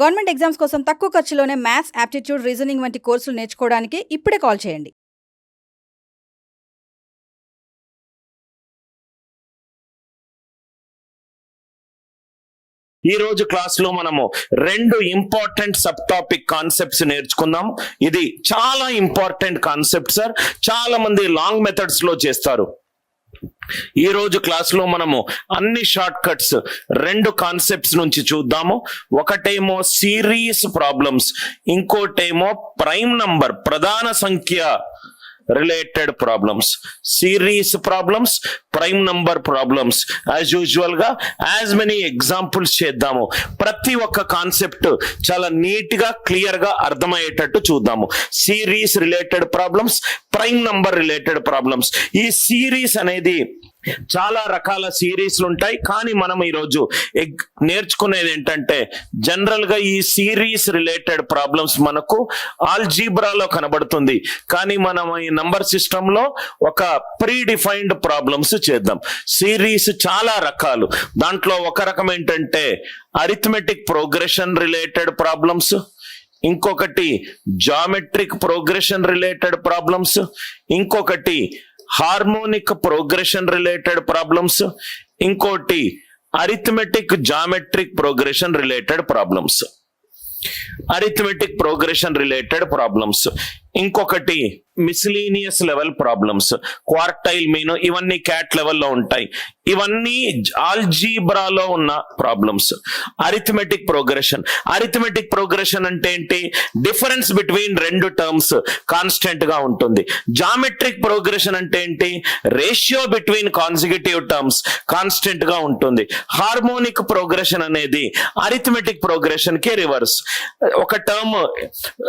Government exams కోసం తక్కువ ఖర్చులోనే maths aptitude reasoning వంటి కోర్సులు నేర్చుకోవడానికి ఇప్పుడే కాల్ చేయండి. ఈ రోజు క్లాస్లో మనము రెండు ఇంపార్టెంట్ సబ్ టాపిక్ కాన్సెప్ట్స్ నేర్చుకుందాం. ఇది చాలా ఇంపార్టెంట్ కాన్సెప్ట్ సార్. చాలా మంది లాంగ్ మెథడ్స్లో చేస్తారు. ఈ రోజు క్లాస్లో మనము అన్ని షార్ట్ కట్స్ రెండు కాన్సెప్ట్స్ నుంచి చూద్దాము. ఒకటేమో సిరీస్ ప్రాబ్లమ్స్ ఇంకోటేమో ప్రైమ్ నంబర్ ప్రధాన సంఖ్య related problems series problems prime number problems as యూజువల్గా యాజ్ మెనీ ఎగ్జాంపుల్స్ చేద్దాము. ప్రతి ఒక్క కాన్సెప్ట్ చాలా నీట్గా క్లియర్గా అర్థమయ్యేటట్టు చూద్దాము. Series related problems prime number related problems ఈ సిరీస్ అనేది చాలా రకాల సిరీస్లు ఉంటాయి. కానీ మనం ఈరోజు ఎగ్- నేర్చుకునేది ఏంటంటే జనరల్గా ఈ సిరీస్ రిలేటెడ్ ప్రాబ్లమ్స్ మనకు ఆల్జీబ్రాలో కనబడుతుంది. కానీ మనం ఈ నంబర్ సిస్టమ్లో ఒక ప్రీ డిఫైన్డ్ ప్రాబ్లమ్స్ చేద్దాం. సిరీస్ చాలా రకాలు. దాంట్లో ఒక రకం ఏంటంటే అరిథమెటిక్ ప్రోగ్రెషన్ రిలేటెడ్ ప్రాబ్లమ్స్ ఇంకొకటి జామెట్రిక్ ప్రోగ్రెషన్ రిలేటెడ్ ప్రాబ్లమ్స్ ఇంకొకటి హార్మోనిక్ ప్రోగ్రెషన్ రిలేటెడ్ ప్రాబ్లమ్స్ ఇంకోటి arithmetic geometric progression related problems. Arithmetic progression related problems. ఇంకొకటి miscellaneous level problems quartile mean ఇవన్నీ క్యాట్ లెవెల్లో ఉంటాయి. ఇవన్నీ ఆల్జీబ్రాలో ఉన్న problems arithmetic progression arithmetic progression అంటే ఏంటి? డిఫరెన్స్ బిట్వీన్ రెండు టర్మ్స్ కాన్స్టెంట్గా ఉంటుంది. జామెట్రిక్ ప్రోగ్రెషన్ అంటే ఏంటి? రేషియో బిట్వీన్ కాన్సిక్యూటివ్ టర్మ్స్ కాన్స్టెంట్గా ఉంటుంది. హార్మోనిక్ ప్రోగ్రెషన్ అనేది అరిథమెటిక్ ప్రోగ్రెషన్కి రివర్స్ ఒక టర్మ్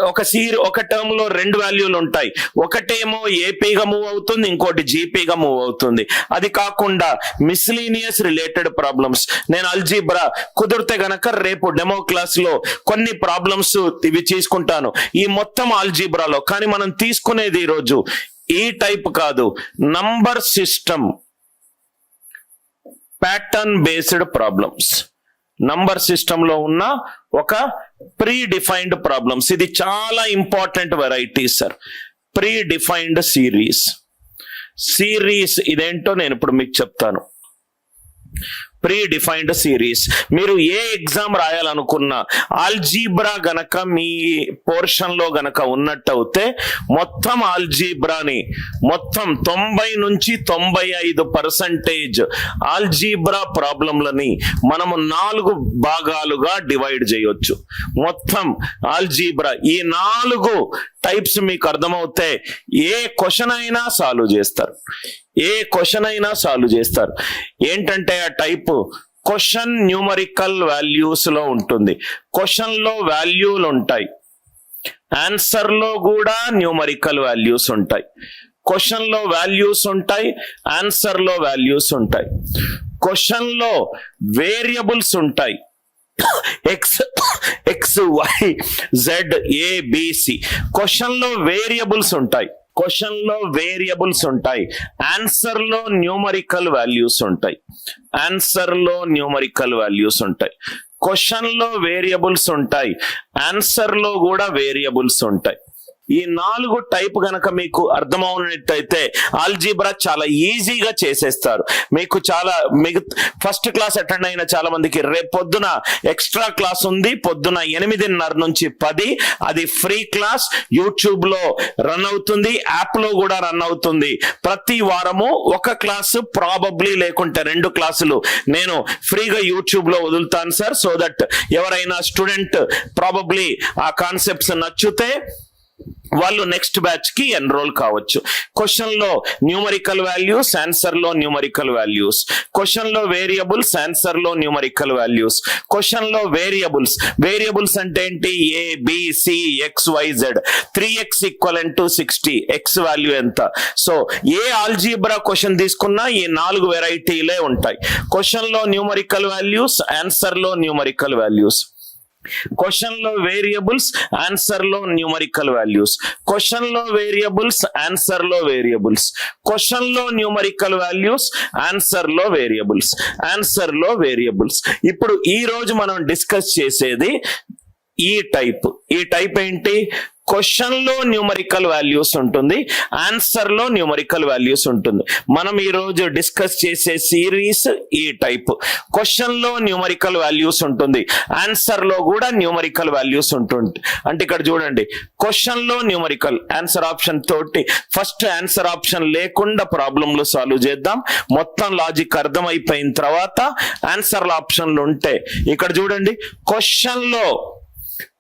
ఒక సీర్ ఒక టర్మ్లో రెండు వాల్యూలు ఉంటాయి. ఒకటేమో ఏపీగా మూవ్ అవుతుంది ఇంకోటి జీపీగా మూవ్ అవుతుంది. అది కాకుండా మిస్లీనియస్ రిలేటెడ్ ప్రాబ్లమ్స్ నేను అల్జీబ్రా కుదిరితే గనక రేపు డెమో క్లాస్లో కొన్ని ప్రాబ్లమ్స్ ఇవి తీసుకుంటాను ఈ మొత్తం ఆల్జీబ్రాలో కానీ మనం తీసుకునేది ఈ రోజు e ఈ టైప్ కాదు number system pattern based problems number సిస్టమ్లో ఉన్న ఒక ప్రీ డిఫైన్డ్ ప్రాబ్లమ్స్ ఇది చాలా important variety sir predefined series series ఇదేంటో నేను ఇప్పుడు మీకు చెప్తాను. ప్రీ డిఫైన్డ్ సిరీస్ మీరు ఏ ఎగ్జామ్ రాయాలనుకున్నా ఆల్జీబ్రా గనక మీ పోర్షన్లో గనక ఉన్నట్టయితే మొత్తం ఆల్జీబ్రాని మొత్తం తొంభై నుంచి తొంభై ఐదు పర్సంటేజ్ ఆల్జీబ్రా ప్రాబ్లంలని మనము నాలుగు భాగాలుగా డివైడ్ చేయొచ్చు. మొత్తం ఆల్జీబ్రా ఈ నాలుగు టైప్స్ మీకు అర్థమవుతే ఏ క్వశ్చన్ అయినా సాల్వ్ చేస్తారు. ఏ క్వశ్చన్ అయినా సాల్వ్ చేస్తారు. ఏంటంటే ఆ టైప్ క్వశ్చన్ న్యూమరికల్ వాల్యూస్లో ఉంటుంది. క్వశ్చన్లో వాల్యూలు ఉంటాయి. ఆన్సర్లో కూడా న్యూమరికల్ వాల్యూస్ ఉంటాయి. క్వశ్చన్లో వాల్యూస్ ఉంటాయి. ఆన్సర్లో వాల్యూస్ ఉంటాయి. క్వశ్చన్లో వేరియబుల్స్ ఉంటాయి. X x y z ABC క్వశ్చన్లో వేరియబుల్స్ ఉంటాయి. క్వశ్చన్లో వేరియబుల్స్ ఉంటాయి. ఆన్సర్లో న్యూమరికల్ వాల్యూస్ ఉంటాయి. ఆన్సర్లో న్యూమరికల్ వాల్యూస్ ఉంటాయి. క్వశ్చన్లో వేరియబుల్స్ ఉంటాయి. ఆన్సర్లో కూడా వేరియబుల్స్ ఉంటాయి. ఈ నాలుగు టైప్ గనక మీకు అర్థమవునట్టయితే ఆల్జీబ్రా చాలా ఈజీగా చేసేస్తారు. మీకు చాలా మిగ ఫస్ట్ క్లాస్ అటెండ్ అయిన చాలా మందికి రేపు పొద్దున ఎక్స్ట్రా క్లాస్ ఉంది. పొద్దున ఎనిమిదిన్నర నుంచి పది. అది ఫ్రీ క్లాస్. యూట్యూబ్లో రన్ అవుతుంది. యాప్లో కూడా రన్ అవుతుంది. ప్రతి వారము ఒక క్లాసు ప్రాబబ్లీ లేకుంటే రెండు క్లాసులు నేను ఫ్రీగా యూట్యూబ్లో వదులుతాను సార్. సో దట్ ఎవరైనా స్టూడెంట్ ప్రాబబ్లీ ఆ కాన్సెప్ట్స్ నచ్చితే వాళ్ళు నెక్స్ట్ బ్యాచ్కి ఎన్రోల్ కావచ్చు. క్వశ్చన్లో న్యూమరికల్ వాల్యూస్ ఆన్సర్లో న్యూమరికల్ వాల్యూస్ క్వశ్చన్లో వేరియబుల్స్ ఆన్సర్లో న్యూమరికల్ వాల్యూస్ క్వశ్చన్లో వేరియబుల్స్ వేరియబుల్స్ అంటే ఏంటి? A b c x y z three x equal to sixty x value ఎంత? సో ఏ ఆల్జీబ్రా క్వశ్చన్ తీసుకున్నా ఈ నాలుగు వెరైటీలే ఉంటాయి. క్వశ్చన్లో న్యూమరికల్ వాల్యూస్ ఆన్సర్లో న్యూమరికల్ వాల్యూస్ క్వశ్చన్లో వేరియబుల్స్ ఆన్సర్లో న్యూమరికల్ వాల్యూస్ క్వశ్చన్లో వేరియబుల్స్ ఆన్సర్లో వేరియబుల్స్ క్వశ్చన్లో న్యూమరికల్ వాల్యూస్ ఆన్సర్లో వేరియబుల్స్ ఆన్సర్లో వేరియబుల్స్ ఇప్పుడు ఈ రోజు మనం డిస్కస్ చేసేది ఈ టైప్ ఈ టైప్ ఏంటి? క్వశ్చన్లో న్యూమరికల్ వాల్యూస్ ఉంటుంది ఆన్సర్లో న్యూమరికల్ వాల్యూస్ ఉంటుంది. మనం ఈరోజు డిస్కస్ చేసే సిరీస్ ఈ టైప్ క్వశ్చన్లో న్యూమరికల్ వాల్యూస్ ఉంటుంది ఆన్సర్లో కూడా న్యూమరికల్ వాల్యూస్ ఉంటుంది. అంటే ఇక్కడ చూడండి క్వశ్చన్లో న్యూమరికల్ ఆన్సర్ ఆప్షన్ తోటి ఫస్ట్ ఆన్సర్ ఆప్షన్ లేకుండా ప్రాబ్లంలు సాల్వ్ చేద్దాం. మొత్తం లాజిక్ అర్థమైపోయిన తర్వాత ఆన్సర్ ఆప్షన్లు ఉంటే ఇక్కడ చూడండి క్వశ్చన్లో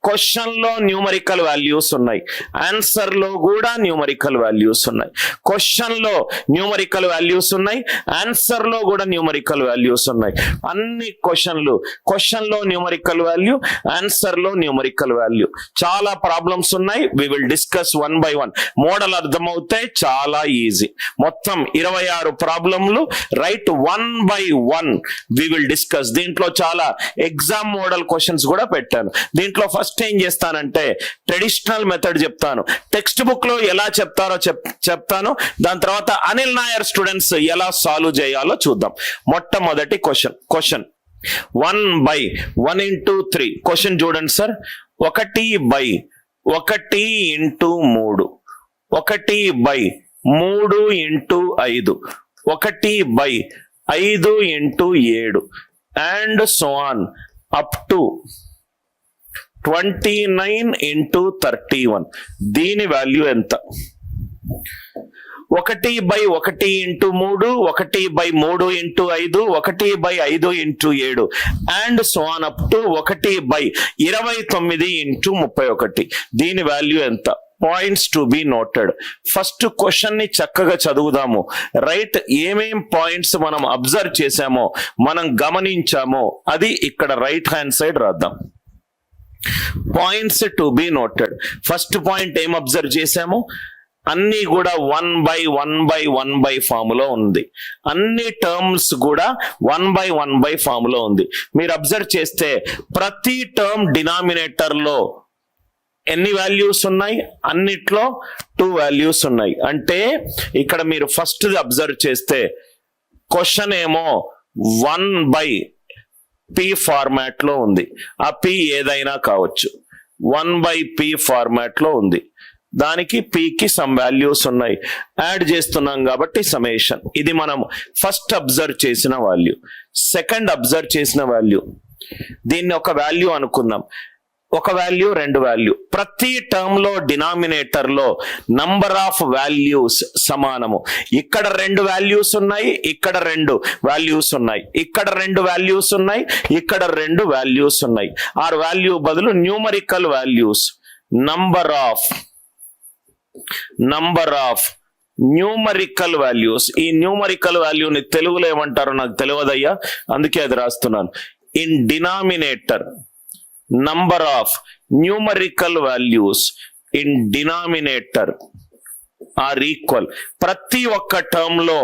క్వశ్చన్లో క్వశ్చన్లో న్యూమరికల్ వాల్యూస్ ఉన్నాయి. ఆన్సర్లో కూడా న్యూమరికల్ వాల్యూస్ ఉన్నాయి. క్వశ్చన్లో న్యూమరికల్ వాల్యూస్ ఉన్నాయి. ఆన్సర్లో కూడా న్యూమరికల్ వాల్యూస్ ఉన్నాయి. అన్ని క్వశ్చన్లు క్వశ్చన్లో న్యూమరికల్ వాల్యూ ఆన్సర్లో న్యూమరికల్ వాల్యూ చాలా ప్రాబ్లమ్స్ ఉన్నాయి. We will discuss one by one model అర్థమవుతే చాలా ఈజీ మొత్తం ఇరవై ఆరు ప్రాబ్లంలు right one by one we will discuss దీంట్లో చాలా ఎగ్జామ్ మోడల్ క్వశ్చన్స్ కూడా పెట్టాను. దీంట్లో ఫస్ట్ ఏం చేస్తానంటే ట్రెడిషనల్ మెథడ్ చెప్తాను. టెక్స్ట్ బుక్లో ఎలా చెప్తారో చెప్ చెప్తాను. దాని తర్వాత అనిల్ నాయర్ స్టూడెంట్స్ ఎలా సాల్వ్ చేయాలో చూద్దాం. మొట్టమొదటి question question one by one into three question చూడండి సార్ ఒకటి బై ఒకటి ఇంటూ మూడు. ఒకటి బై మూడు ఇంటూ ఐదు. ఒకటి బై ఐదు ఇంటూ ఏడు. And so on up to twenty nine into thirty one. దీని వాల్యూ ఎంత? ఒకటి బై ఒకటి ఇంటూ మూడు ఒకటి బై మూడు ఇంటూ ఐదు ఒకటి బై ఐదు ఇంటూ ఏడు and so on up to ఒకటి బై ఇరవై తొమ్మిది ఇంటూ ముప్పై ఒకటి. దీని వాల్యూ ఎంత? Points to be noted first క్వశ్చన్ని చక్కగా చదువుదాము. రైట్ ఏమేం పాయింట్స్ మనం అబ్జర్వ్ చేసామో మనం గమనించామో అది ఇక్కడ రైట్ హ్యాండ్ సైడ్ రాద్దాం. Points to be noted first point ఏం అబ్జర్వ్ చేసాము అన్ని కూడా one by one by one by ఫామ్లో ఉంది. అన్ని టర్మ్స్ కూడా వన్ బై వన్ బై ఫామ్లో ఉంది. మీరు అబ్జర్వ్ చేస్తే ప్రతి టర్మ్ డినామినేటర్లో ఎన్ని వాల్యూస్ ఉన్నాయి? అన్నిట్లో టూ వాల్యూస్ ఉన్నాయి. అంటే ఇక్కడ మీరు ఫస్ట్ అబ్జర్వ్ చేస్తే క్వశ్చన్ ఏమో వన్ బై పి ఫార్మాట్లో ఉంది. ఆ పి ఏదైనా కావచ్చు. వన్ బై పి ఫార్మాట్లో ఉంది. దానికి పీకి సమ్ వాల్యూస్ ఉన్నాయి. యాడ్ చేస్తున్నాం కాబట్టి సమేషన్ ఇది మనం ఫస్ట్ అబ్జర్వ్ చేసిన వాల్యూ సెకండ్ అబ్జర్వ్ చేసిన వాల్యూ దీన్ని ఒక వాల్యూ అనుకుందాం. ఒక వాల్యూ రెండు వాల్యూ ప్రతి టర్మ్లో డినామినేటర్లో నంబర్ ఆఫ్ వాల్యూస్ సమానము. ఇక్కడ రెండు వాల్యూస్ ఉన్నాయి ఇక్కడ రెండు వాల్యూస్ ఉన్నాయి. ఇక్కడ రెండు వాల్యూస్ ఉన్నాయి ఇక్కడ రెండు వాల్యూస్ ఉన్నాయి. ఆర్ వాల్యూ బదులు numerical values number of number of numerical values ఈ న్యూమరికల్ వాల్యూని తెలుగులో ఏమంటారో నాకు తెలియదయ్యా అందుకే అది రాస్తున్నాను. In denominator number of numerical values in denominator R equal ప్రతి ఒక్క టర్మ్లో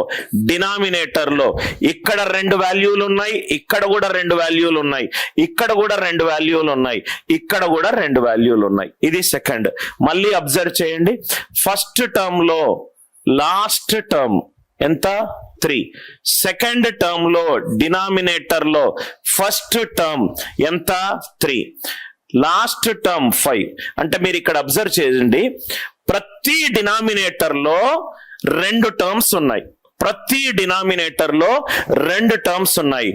డినామినేటర్లో ఇక్కడ రెండు వాల్యూలు ఉన్నాయి ఇక్కడ కూడా రెండు వాల్యూలు ఉన్నాయి ఇక్కడ కూడా రెండు వాల్యూలు ఉన్నాయి ఇక్కడ కూడా రెండు వాల్యూలు ఉన్నాయి. ఇది సెకండ్ మళ్ళీ అబ్జర్వ్ చేయండి. ఫస్ట్ టర్మ్లో లాస్ట్ టర్మ్ ఎంత? త్రీ సెకండ్ టర్మ్లో డినామినేటర్లో ఫస్ట్ టర్మ్ ఎంత? త్రీ లాస్ట్ టర్మ్ ఫైవ్ అంటే మీరు ఇక్కడ అబ్జర్వ్ చేయండి. ప్రతి డినామినేటర్లో రెండు టర్మ్స్ ఉన్నాయి. ప్రతి డినామినేటర్లో రెండు టర్మ్స్ ఉన్నాయి.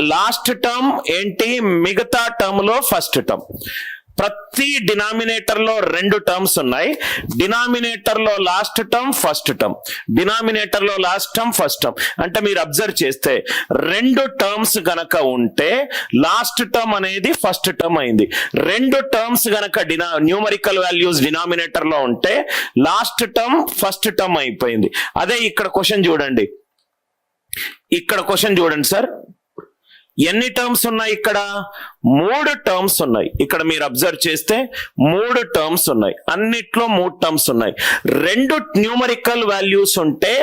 లాస్ట్ టర్మ్ ఏంటి? మిగతా టర్మ్లో ఫస్ట్ టర్మ్ ప్రతి డినామినేటర్లో రెండు టర్మ్స్ ఉన్నాయి. డినామినేటర్లో లాస్ట్ టర్మ్ ఫస్ట్ టర్మ్. డినామినేటర్లో లాస్ట్ టర్మ్ ఫస్ట్ టర్మ్. అంటే మీరు అబ్జర్వ్ చేస్తే రెండు టర్మ్స్ గనక ఉంటే లాస్ట్ టర్మ్ అనేది ఫస్ట్ టర్మ్ అయింది. రెండు టర్మ్స్ గనక డినా న్యూమరికల్ వాల్యూస్ డినామినేటర్లో ఉంటే లాస్ట్ టర్మ్ ఫస్ట్ టర్మ్ అయిపోయింది. అదే ఇక్కడ క్వశ్చన్ చూడండి. ఇక్కడ క్వశ్చన్ చూడండి సార్. ఎన్ని టర్మ్స్ ఉన్నాయి ఇక్కడ? మూడు టర్మ్స్ ఉన్నాయి. ఇక్కడ మీరు అబ్జర్వ్ చేస్తే మూడు టర్మ్స్ ఉన్నాయి. అన్నిట్లో మూడు టర్మ్స్ ఉన్నాయి. రెండు న్యూమరికల్ వాల్యూస్ ఉంటే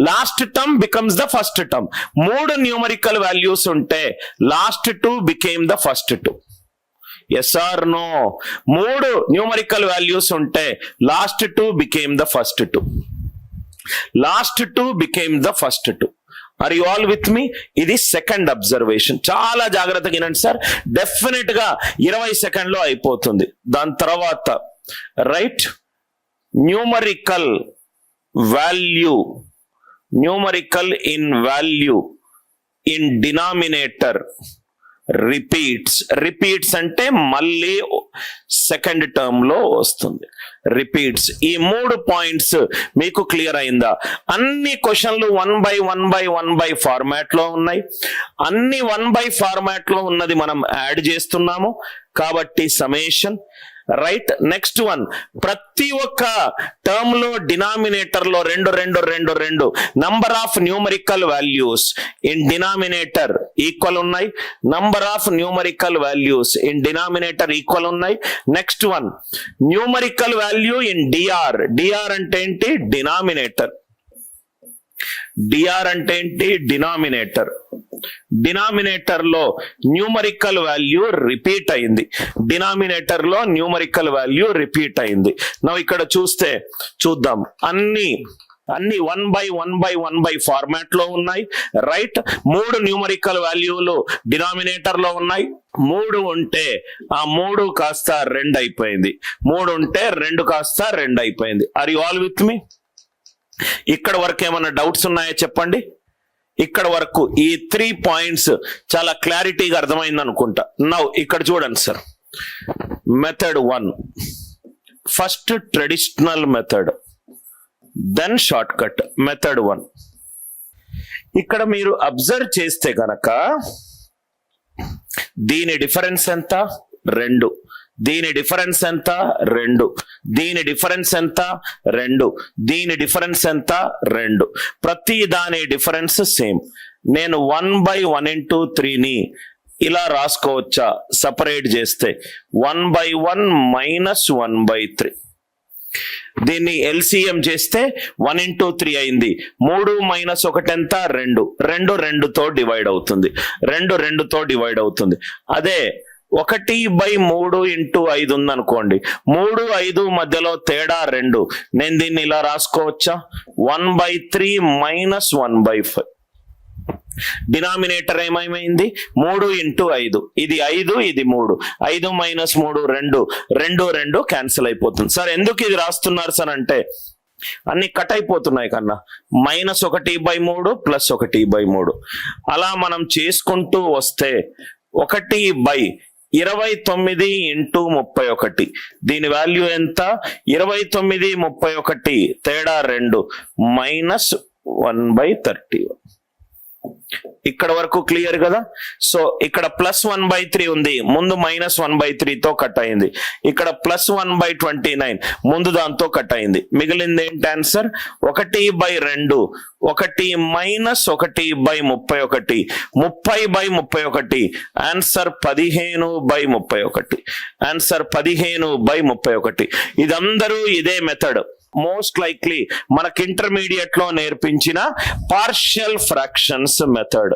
last term becomes the first term మూడు న్యూమరికల్ వాల్యూస్ ఉంటే last two became the first two yes or no మూడు న్యూమరికల్ వాల్యూస్ ఉంటే last two became the first two last two became the first two are you all with me ఇది second observation చాలా జాగ్రత్తగా వినండి sir. డెఫినెట్గా ఇరవై సెకండ్లో అయిపోతుంది. దాని తర్వాత right numerical value numerical in value in denominator repeats repeats అంటే మళ్ళీ సెకండ్ టర్మ్లో వస్తుంది. రిపీట్స్ ఈ మూడు పాయింట్స్ మీకు క్లియర్ అయిందా? అన్ని క్వశ్చన్లు one by one by one by ఫార్మాట్లో ఉన్నాయి. అన్ని వన్ బై ఫార్మాట్లో ఉన్నది మనం యాడ్ చేస్తున్నాము. కాబట్టి సమేషన్ రైట్ నెక్స్ట్ వన్ ప్రతి ఒక్క టర్మ్లో డినామినేటర్లో రెండు రెండు రెండు రెండు. Number of numerical values in denominator equal ఉన్నాయి. Number of numerical values in denominator equal ఉన్నాయి. Next one numerical value in DR DR అంటే ఏంటి? డినామినేటర్ డిఆర్ అంటే ఏంటి? డినామినేటర్ డినామినేటర్లో న్యూమరికల్ వాల్యూ రిపీట్ అయింది. డినామినేటర్లో న్యూమరికల్ వాల్యూ రిపీట్ అయింది. నా ఇక్కడ చూస్తే చూద్దాం. అన్ని అన్ని one by one by one by ఫార్మాట్లో ఉన్నాయి. రైట్? మూడు న్యూమరికల్ వాల్యూలు డినామినేటర్లో ఉన్నాయి. మూడు ఉంటే ఆ మూడు కాస్త రెండు అయిపోయింది. మూడు ఉంటే రెండు కాస్త రెండు అయిపోయింది. Are you all with me ఇక్కడ వరకు ఏమైనా డౌట్స్ ఉన్నాయా చెప్పండి? ఇక్కడ వరకు ఈ త్రీ పాయింట్స్ చాలా క్లారిటీగా అర్థమైంది అనుకుంటా. నౌ ఇక్కడ చూడండి sir method one first traditional method then shortcut method one ఇక్కడ మీరు అబ్జర్వ్ చేస్తే కనుక దీని డిఫరెన్స్ ఎంత? రెండు. దీని డిఫరెన్స్ ఎంత? రెండు. దీని డిఫరెన్స్ ఎంత? రెండు. దీని డిఫరెన్స్ ఎంత? రెండు. ప్రతి దాని డిఫరెన్స్ సేమ్. నేను వన్ బై వన్ ఇంటూ త్రీని ఇలా రాసుకోవచ్చా? సపరేట్ చేస్తే. One by one minus one by three. దీన్ని ఎల్సిఎం చేస్తే వన్ ఇంటూ త్రీ అయింది. మూడు మైనస్ ఒకటి ఎంత? రెండు. రెండు రెండుతో డివైడ్ అవుతుంది. రెండు రెండుతో డివైడ్ అవుతుంది. అదే ఒకటి బై మూడు ఇంటూ ఐదు ఉందనుకోండి. మూడు ఐదు మధ్యలో తేడా రెండు. నేను దీన్ని ఇలా రాసుకోవచ్చా? One by three minus one by five. Denominator ఏమైంది? మూడు ఇంటూ ఐదు. ఇది ఐదు ఇది మూడు. ఐదు మైనస్ మూడు రెండు. రెండు రెండు క్యాన్సిల్ అయిపోతుంది. సార్ ఎందుకు ఇది రాస్తున్నారు సార్ అంటే అన్ని కట్ అయిపోతున్నాయి కన్నా. మైనస్ ఒకటి బై మూడు ప్లస్ ఒకటి బై మూడు. అలా మనం చేసుకుంటూ వస్తే ఒకటి బై ఇరవై తొమ్మిది ఇంటూ ముప్పై ఒకటి. దీని వాల్యూ ఎంత? ఇరవై తొమ్మిది ముప్పై ఒకటి తేడా రెండు. Minus one by thirty one. ఇక్కడ వరకు క్లియర్ కదా? సో ఇక్కడ ప్లస్ వన్ బై త్రీ ఉంది. ముందు మైనస్ వన్ బై తో కట్ అయింది. ఇక్కడ plus one by twenty nine ముందు దాంతో కట్ అయింది. మిగిలింది ఏంటి ఆన్సర్? ఒకటి బై రెండు ఒకటి మైనస్ ఒకటి బై ముప్పై ఒకటి ముప్పై బై ముప్పై ఒకటి ఆన్సర్ పదిహేను బై ముప్పై ఒకటి ఆన్సర్ పదిహేను బై ముప్పై ఒకటి. ఇదందరూ ఇదే మెథడ్. మోస్ట్ లైక్లీ మనకి ఇంటర్మీడియట్లో నేర్పించిన పార్షియల్ ఫ్రాక్షన్స్ మెథడ్